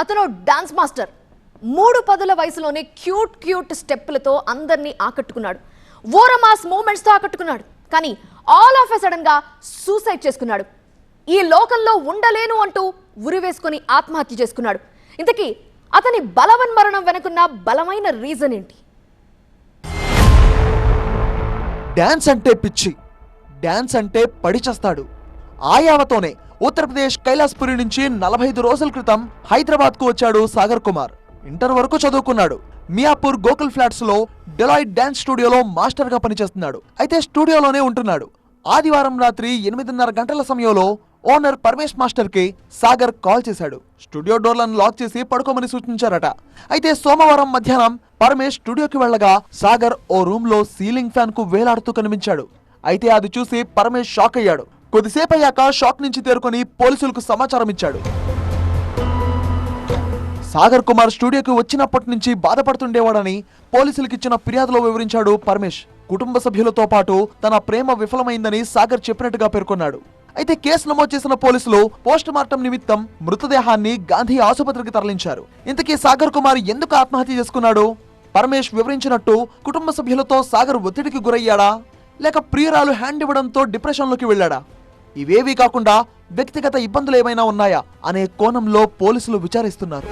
అతను dance master. మూడు పదుల వయసులోనే క్యూట్ క్యూట్ స్టెప్పులతో అందరినీ ఆకట్టుకున్నాడు. ఓరమాస్ మూమెంట్స్తో ఆకట్టుకున్నాడు. కానీ ఆల్ ఆఫ్ ఎ సడన్గా సూసైడ్ చేసుకున్నాడు. ఈ లోకంలో ఉండలేను అంటూ ఉరివేసుకొని ఆత్మహత్య చేసుకున్నాడు. ఇంతకీ అతని బలవన్ మరణం వెనుకున్న బలమైన రీజన్ ఏంటి? డ్యాన్స్ అంటే పిచ్చి. డ్యాన్స్ అంటే పడిచేస్తాడు ఆయావతోనే ఉత్తరప్రదేశ్ కైలాస్పురి నుంచి నలభై ఐదు రోజుల క్రితం హైదరాబాద్కు వచ్చాడు సాగర్ కుమార్. ఇంటర్ వరకు చదువుకున్నాడు. మియాపూర్ గోకుల్ ఫ్లాట్స్లో డెలాయిట్ డాన్స్ స్టూడియోలో మాస్టర్గా పనిచేస్తున్నాడు. అయితే స్టూడియోలోనే ఉంటున్నాడు. ఆదివారం రాత్రి ఎనిమిదిన్నర గంటల సమయంలో ఓనర్ పరమేష్ మాస్టర్కి సాగర్ కాల్ చేశాడు. స్టూడియో డోర్లను లాక్ చేసి పడుకోమని సూచించారట. అయితే సోమవారం మధ్యాహ్నం పరమేష్ స్టూడియోకి వెళ్ళగా సాగర్ ఓ రూమ్లో సీలింగ్ ఫ్యాన్కు వేలాడుతూ కనిపించాడు. అయితే అది చూసి పరమేష్ షాక్ అయ్యాడు. కొద్దిసేపు అయ్యాక షాక్ నుంచి తేరుకొని పోలీసులకు సమాచారం ఇచ్చాడు. సాగర్ కుమార్ స్టూడియోకి వచ్చినప్పటి నుంచి బాధపడుతుండేవాడని పోలీసులకు ఇచ్చిన ఫిర్యాదులో వివరించాడు పరమేష్. కుటుంబ సభ్యులతో పాటు తన ప్రేమ విఫలమైందని సాగర్ చెప్పినట్టుగా పేర్కొన్నాడు. అయితే కేసు నమోదు చేసిన పోలీసులు పోస్ట్ మార్టం నిమిత్తం మృతదేహాన్ని గాంధీ ఆసుపత్రికి తరలించారు. ఇంతకీ సాగర్ కుమార్ ఎందుకు ఆత్మహత్య చేసుకున్నాడు? పరమేష్ వివరించినట్టు కుటుంబ సభ్యులతో సాగర్ ఒత్తిడికి గురయ్యాడా? లేక ప్రియురాలు హ్యాండ్ ఇవ్వడంతో డిప్రెషన్లోకి వెళ్ళాడా? ఇవేవీ కాకుండా వ్యక్తిగత ఇబ్బందులు ఏమైనా ఉన్నాయా అనే కోణంలో పోలీసులు విచారిస్తున్నారు.